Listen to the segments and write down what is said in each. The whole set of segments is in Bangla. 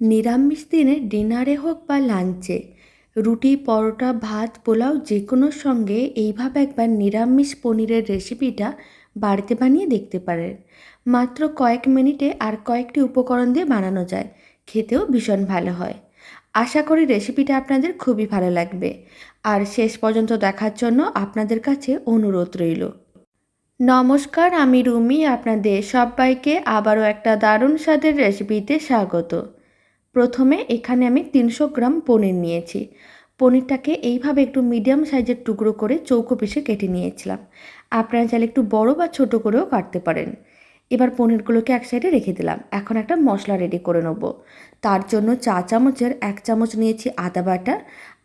নিরামিষ দিনে ডিনারে হোক বা লাঞ্চে, রুটি, পরোটা, ভাত, পোলাও যে কোনো সঙ্গে এইভাবে একবার নিরামিষ পনিরের রেসিপিটা বাড়িতে বানিয়ে দেখতে পারেন। মাত্র কয়েক মিনিটে আর কয়েকটি উপকরণ দিয়ে বানানো যায়, খেতেও ভীষণ ভালো হয়। আশা করি রেসিপিটা আপনাদের খুবই ভালো লাগবে। আর শেষ পর্যন্ত দেখার জন্য আপনাদের কাছে অনুরোধ রইল। নমস্কার, আমি রুমি, আপনাদের সবাইকে আবারও একটা দারুণ স্বাদের রেসিপিতে স্বাগত। প্রথমে এখানে আমি তিনশো গ্রাম পনির নিয়েছি। পনিরটাকে এইভাবে একটু মিডিয়াম সাইজের টুকরো করে চৌকো পিসে কেটে নিয়েছিলাম। আপনারা চাইলে একটু বড় বা ছোট করেও কাটতে পারেন। এবার পনিরগুলোকে এক সাইডে রেখে দিলাম। এখন একটা মশলা রেডি করে নেব। তার জন্য চা চামচের এক চামচ নিয়েছি আদা বাটা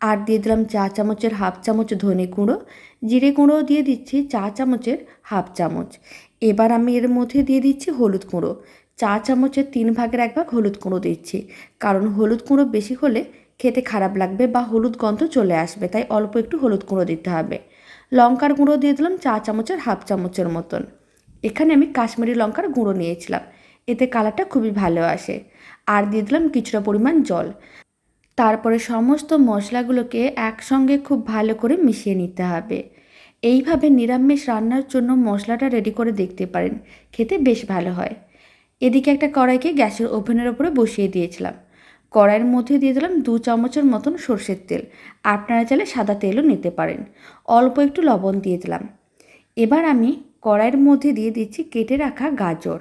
আর দিয়ে দিলাম চা চামচের হাফ চামচ ধনে গুঁড়ো। জিরে গুঁড়ো দিয়ে দিচ্ছি চা চামচের হাফ চামচ। এবার আমি এর মধ্যে দিয়ে দিচ্ছি হলুদ গুঁড়ো। চা চামচের তিন ভাগের এক ভাগ হলুদ গুঁড়ো দিচ্ছি। কারণ হলুদ গুঁড়ো বেশি হলে খেতে খারাপ লাগবে বা হলুদ গন্ধ চলে আসবে, তাই অল্প একটু হলুদ গুঁড়ো দিতে হবে। লঙ্কার গুঁড়ো দিয়ে দিলাম চা চামচের হাফ চামচের মতন। এখানে আমি কাশ্মীরি লঙ্কার গুঁড়ো নিয়েছিলাম, এতে কালারটা খুবই ভালো আসে। আর দিয়ে দিলাম কিছুটা পরিমাণ জল। তারপরে সমস্ত মশলাগুলোকে একসঙ্গে খুব ভালো করে মিশিয়ে নিতে হবে। এইভাবে নিরামিষ রান্নার জন্য মশলাটা রেডি করে দেখতে পারেন, খেতে বেশ ভালো হয়। এদিকে একটা কড়াইকে গ্যাসের ওভেনের ওপরে বসিয়ে দিয়েছিলাম। কড়াইয়ের মধ্যে দিয়ে দিলাম দু চামচের মতন সর্ষের তেল। আপনারা চাইলে সাদা তেলও নিতে পারেন। অল্প একটু লবণ দিয়ে দিলাম। এবার আমি কড়াইয়ের মধ্যে দিয়ে দিচ্ছি কেটে রাখা গাজর।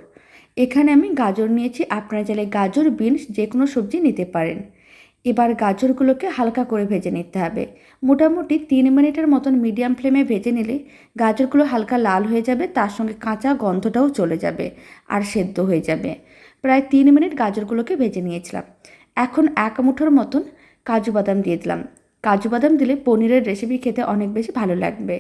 এখানে আমি গাজর নিয়েছি। আপনারা চাইলে গাজর, বিনস যে কোনো সবজি নিতে পারেন। এবার গাজরগুলোকে হালকা করে ভেজে নিতে হবে। মোটামুটি তিন মিনিটের মতন মিডিয়াম ফ্লেমে ভেজে নিলে গাজরগুলো হালকা লাল হয়ে যাবে, তার সঙ্গে কাঁচা গন্ধটাও চলে যাবে আর সেদ্ধ হয়ে যাবে। প্রায় তিন মিনিট গাজরগুলোকে ভেজে নিয়েছিলাম। এখন এক মুঠোর মতন কাজু বাদাম দিয়ে দিলাম। কাজু বাদাম দিলে পনিরের রেসিপি খেতে অনেক বেশি ভালো লাগবে।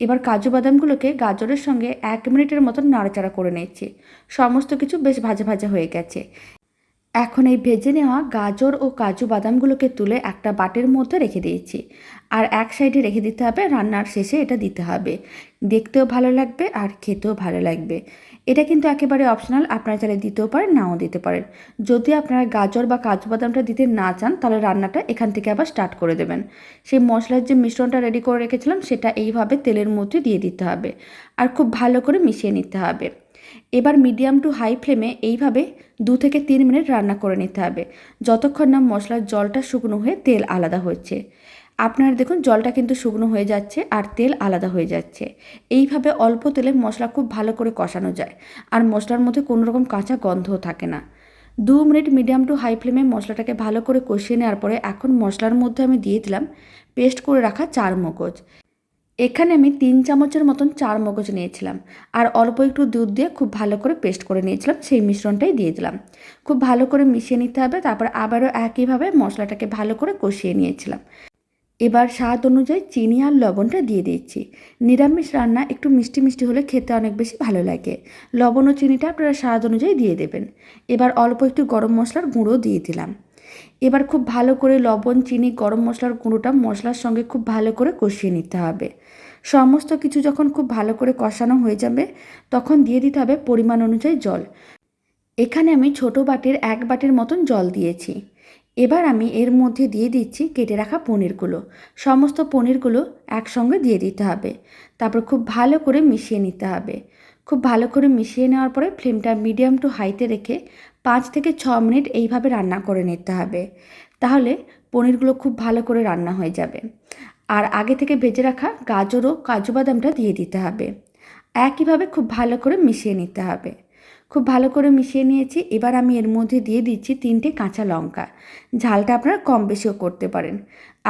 এবার কাজু বাদামগুলোকে গাজরের সঙ্গে এক মিনিটের মতন নাড়াচাড়া করে নিচ্ছি। সমস্ত কিছু বেশ ভাজা ভাজা হয়ে গেছে। এখন এই ভেজে নেওয়া গাজর ও কাজু বাদামগুলোকে তুলে একটা বাটির মধ্যে রেখে দিয়েছি। আর এক সাইডে রেখে দিতে হবে, রান্নার শেষে এটা দিতে হবে। দেখতেও ভালো লাগবে আর খেতেও ভালো লাগবে। এটা কিন্তু একেবারে অপশনাল, আপনারা চাইলে দিতেও পারেন, নাও দিতে পারেন। যদি আপনারা গাজর বা কাজু বাদামটা দিতে না চান, তাহলে রান্নাটা এখান থেকে আবার স্টার্ট করে দেবেন। সেই মশলার যে মিশ্রণটা রেডি করে রেখেছিলাম, সেটা এইভাবে তেলের মধ্যে দিয়ে দিতে হবে। আর খুব ভালো করে মিশিয়ে নিতে হবে। এবার মিডিয়াম টু হাই ফ্লেমে এইভাবে দু থেকে তিন মিনিট রান্না করে নিতে হবে। যতক্ষণ না মশলার জলটা শুকনো হয়ে তেল আলাদা হচ্ছে। আপনারা দেখুন, জলটা কিন্তু শুকনো হয়ে যাচ্ছে আর তেল আলাদা হয়ে যাচ্ছে। এইভাবে অল্প তেলে মশলা খুব ভালো করে কষানো যায় আর মশলার মধ্যে কোনো রকম কাঁচা গন্ধও থাকে না। দু মিনিট মিডিয়াম টু হাই ফ্লেমে মশলাটাকে ভালো করে কষিয়ে নেওয়ার পরে এখন মশলার মধ্যে আমি দিয়ে দিলাম পেস্ট করে রাখা চার মগজ। এখানে আমি তিন চামচের মতন চার মগজ নিয়েছিলাম। আর অল্প একটু দুধ দিয়ে খুব ভালো করে পেস্ট করে নিয়েছিলাম, সেই মিশ্রণটাই দিয়ে দিলাম। খুব ভালো করে মিশিয়ে নিতে হবে, তারপর আবারও একইভাবে মশলাটাকে ভালো করে কষিয়ে নিয়েছিলাম। এবার স্বাদ অনুযায়ী চিনি আর লবণটা দিয়ে দিচ্ছি। নিরামিষ রান্না একটু মিষ্টি মিষ্টি হলে খেতে অনেক বেশি ভালো লাগে। লবণ ও চিনিটা আপনারা স্বাদ অনুযায়ী দিয়ে দেবেন। এবার অল্প একটু গরম মশলার গুঁড়ো দিয়ে দিলাম। এবার খুব ভালো করে লবণ, চিনি, গরম মশলার গুঁড়োটা মশলার সঙ্গে খুব ভালো করে কষিয়ে নিতে হবে। সমস্ত কিছু যখন খুব ভালো করে কষানো হয়ে যাবে, তখন দিয়ে দিতে হবে পরিমাণ অনুযায়ী জল। এখানে আমি ছোট বাটির এক বাটির মতন জল দিয়েছি। এবার আমি এর মধ্যে দিয়ে দিচ্ছি কেটে রাখা পনিরগুলো। সমস্ত পনিরগুলো একসঙ্গে দিয়ে দিতে হবে। তারপর খুব ভালো করে মিশিয়ে নিতে হবে। খুব ভালো করে মিশিয়ে নেওয়ার পরে ফ্লেমটা মিডিয়াম টু হাইতে রেখে পাঁচ থেকে ছ মিনিট এইভাবে রান্না করে নিতে হবে। তাহলে পনিরগুলো খুব ভালো করে রান্না হয়ে যাবে। আর আগে থেকে ভেজে রাখা গাজর ও কাজু বাদামটা দিয়ে দিতে হবে। একইভাবে খুব ভালো করে মিশিয়ে নিতে হবে। খুব ভালো করে মিশিয়ে নিয়েছি। এবার আমি এর মধ্যে দিয়ে দিচ্ছি তিনটে কাঁচা লঙ্কা। ঝালটা আপনারা কম বেশিও করতে পারেন।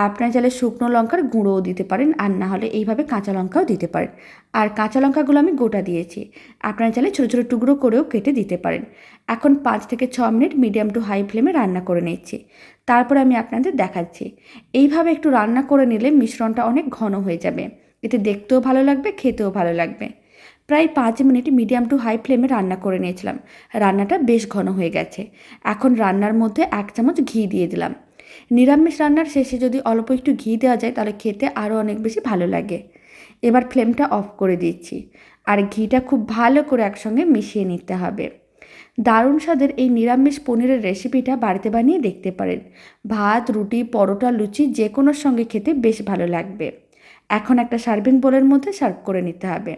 আপনারা চাইলে শুকনো লঙ্কার গুঁড়োও দিতে পারেন, আর না হলে এইভাবে কাঁচা লঙ্কাও দিতে পারেন। আর কাঁচা লঙ্কাগুলো আমি গোটা দিয়েছি। আপনারা চাইলে ছোটো ছোটো টুকরো করেও কেটে দিতে পারেন। এখন পাঁচ থেকে ছ মিনিট মিডিয়াম টু হাই ফ্লেমে রান্না করে নিচ্ছি। তারপর আমি আপনাদের দেখাচ্ছি। এইভাবে একটু রান্না করে নিলে মিশ্রণটা অনেক ঘন হয়ে যাবে। এতে দেখতেও ভালো লাগবে, খেতেও ভালো লাগবে। প্রায় পাঁচ মিনিট মিডিয়াম টু হাই ফ্লেমে রান্না করে নিয়েছিলাম। রান্নাটা বেশ ঘন হয়ে গেছে। এখন রান্নার মধ্যে এক চামচ ঘি দিয়ে দিলাম। নিরামিষ রান্নার শেষে যদি অল্প একটু ঘি দেওয়া যায়, তাহলে খেতে আরও অনেক বেশি ভালো লাগে। এবার ফ্লেমটা অফ করে দিচ্ছি। আর ঘিটা খুব ভালো করে একসঙ্গে মিশিয়ে নিতে হবে। দারুণ স্বাদের এই নিরামিষ পনিরের রেসিপিটা বাড়িতে বানিয়ে দেখতে পারেন। ভাত, রুটি, পরোটা, লুচি যে কোনোর সঙ্গে খেতে বেশ ভালো লাগবে। এখন একটা সার্ভিং বোলের মধ্যে সার্ভ করে নিতে হবে।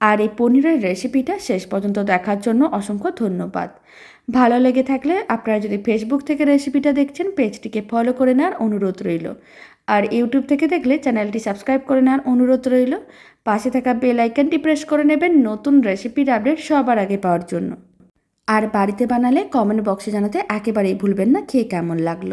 আর এই পনিরের রেসিপিটা শেষ পর্যন্ত দেখার জন্য অসংখ্য ধন্যবাদ। ভালো লেগে থাকলে আপনারা যদি ফেসবুক থেকে রেসিপিটা দেখছেন পেজটিকে ফলো করে নেওয়ার অনুরোধ রইল। আর ইউটিউব থেকে দেখলে চ্যানেলটি সাবস্ক্রাইব করে নেওয়ার অনুরোধ রইল। পাশে থাকা বেল আইকনটি প্রেস করে নেবেন নতুন রেসিপির আপডেট সবার আগে পাওয়ার জন্য। আর বাড়িতে বানালে কমেন্ট বক্সে জানাতে একেবারেই ভুলবেন না, খেয়ে কেমন লাগল?